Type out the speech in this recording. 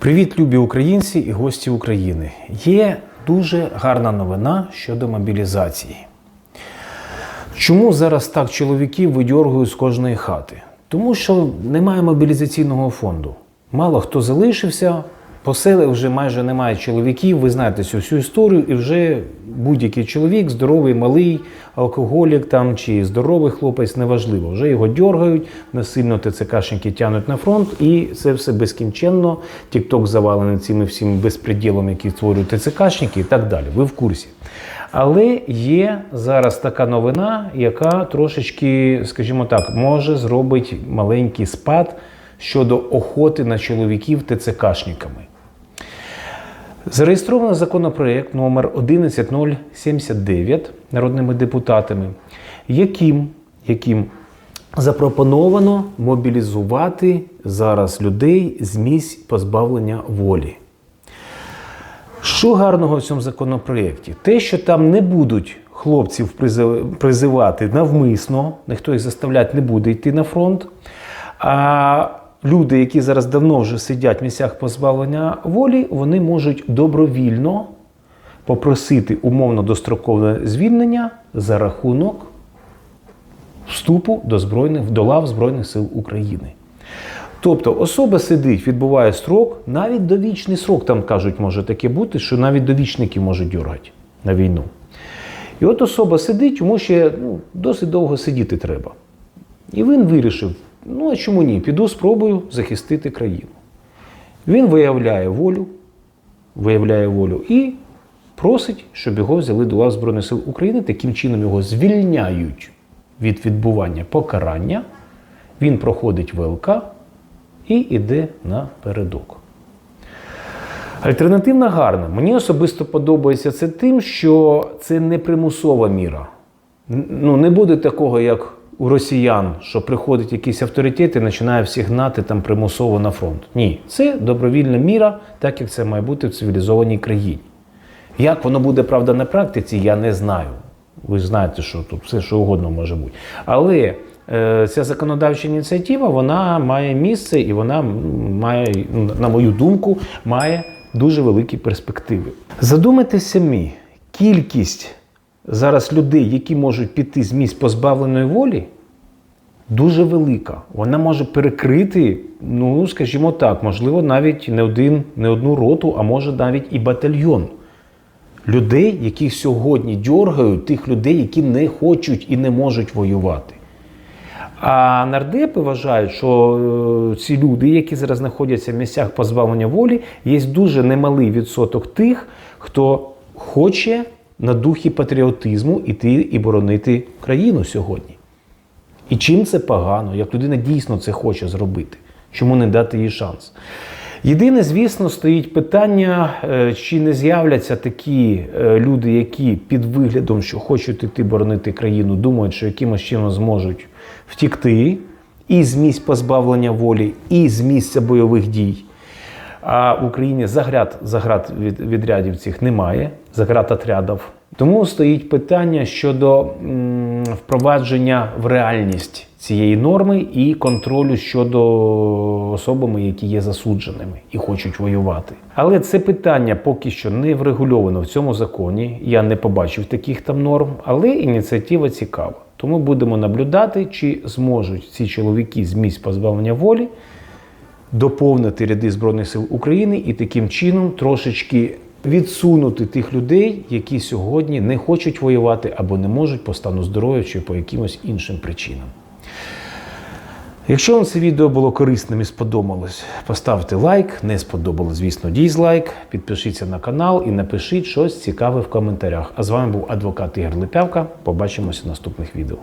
Привіт, любі українці і гості України. Є дуже гарна новина щодо мобілізації. Чому зараз так чоловіків видьоргують з кожної хати? Тому що немає мобілізаційного фонду. Мало хто залишився, по селі вже майже немає чоловіків. Ви знаєте цю всю історію, і вже будь-який чоловік, здоровий, малий, алкоголік там чи здоровий хлопець, неважливо. Вже його дьоргають, насильно ТЦКшники тягнуть на фронт, і це все безкінченно. Тікток завалений цими всім безпреділом, які створюють ТЦКшники і так далі. Ви в курсі. Але є зараз така новина, яка трошечки, скажімо так, може зробити маленький спад щодо охоти на чоловіків ТЦКшниками. Зареєстровано законопроект номер 11079 народними депутатами, яким, яким запропоновано мобілізувати зараз людей з місць позбавлення волі. Що гарного в цьому законопроєкті? Те, що там не будуть хлопців призивати навмисно, ніхто їх заставляти не буде йти на фронт. А люди, які зараз давно вже сидять в місцях позбавлення волі, вони можуть добровільно попросити умовно дострокове звільнення за рахунок вступу до збройних до лав Збройних сил України. Тобто особа сидить, відбуває строк, навіть довічний срок, там кажуть, може таке бути, що навіть довічники можуть дергати на війну. І от особа сидить, йому ще ну, досить довго сидіти треба. І він вирішив: ну а чому ні? Піду спробую захистити країну. Він виявляє волю, виявляє волю і просить, щоб його взяли до лав Збройних сил України. Таким чином його звільняють від відбування покарання. Він проходить ВЛК і йде на передок. Альтернативна гарна. Мені особисто подобається це тим, що це не примусова міра. Ну, не буде такого, як у росіян, що приходить якийсь авторитет і починає всіх гнати там примусово на фронт. Ні, це добровільна міра, так як це має бути в цивілізованій країні. Як воно буде правда на практиці, я не знаю. Ви знаєте, що тут все що угодно може бути. Але е, ця законодавча ініціатива вона має місце і вона має, на мою думку, має дуже великі перспективи. Задумайтеся самі, кількість зараз людей, які можуть піти з місць позбавленої волі, дуже велика. Вона може перекрити, ну скажімо так, можливо, навіть не один, не одну роту, а може навіть і батальйон. Людей, яких сьогодні дьоргають, тих людей, які не хочуть і не можуть воювати. А нардепи вважають, що е, ці люди, які зараз знаходяться в місцях позбавлення волі, є дуже немалий відсоток тих, хто хоче на духі патріотизму іти і боронити країну сьогодні. І чим це погано, як людина дійсно це хоче зробити? Чому не дати їй шанс? Єдине, звісно, стоїть питання, е, чи не з'являться такі е, люди, які під виглядом, що хочуть іти боронити країну, думають, що якимось чином зможуть втікти і з місць позбавлення волі, і з місця бойових дій. А в Україні заград, заград від, відрядів цих немає, заград отрядів. Тому стоїть питання щодо м, впровадження в реальність цієї норми і контролю щодо особами, які є засудженими і хочуть воювати. Але це питання поки що не врегульовано в цьому законі. Я не побачив таких там норм, але ініціатива цікава. Тому будемо наблюдати, чи зможуть ці чоловіки з місць позбавлення волі доповнити ряди Збройних сил України і таким чином трошечки відсунути тих людей, які сьогодні не хочуть воювати або не можуть по стану здоров'я чи по якимось іншим причинам. Якщо вам це відео було корисним і сподобалось, поставте лайк, не сподобалось, звісно, дізлайк, підпишіться на канал і напишіть щось цікаве в коментарях. А з вами був адвокат Ігор Липявка. Побачимося в наступних відео.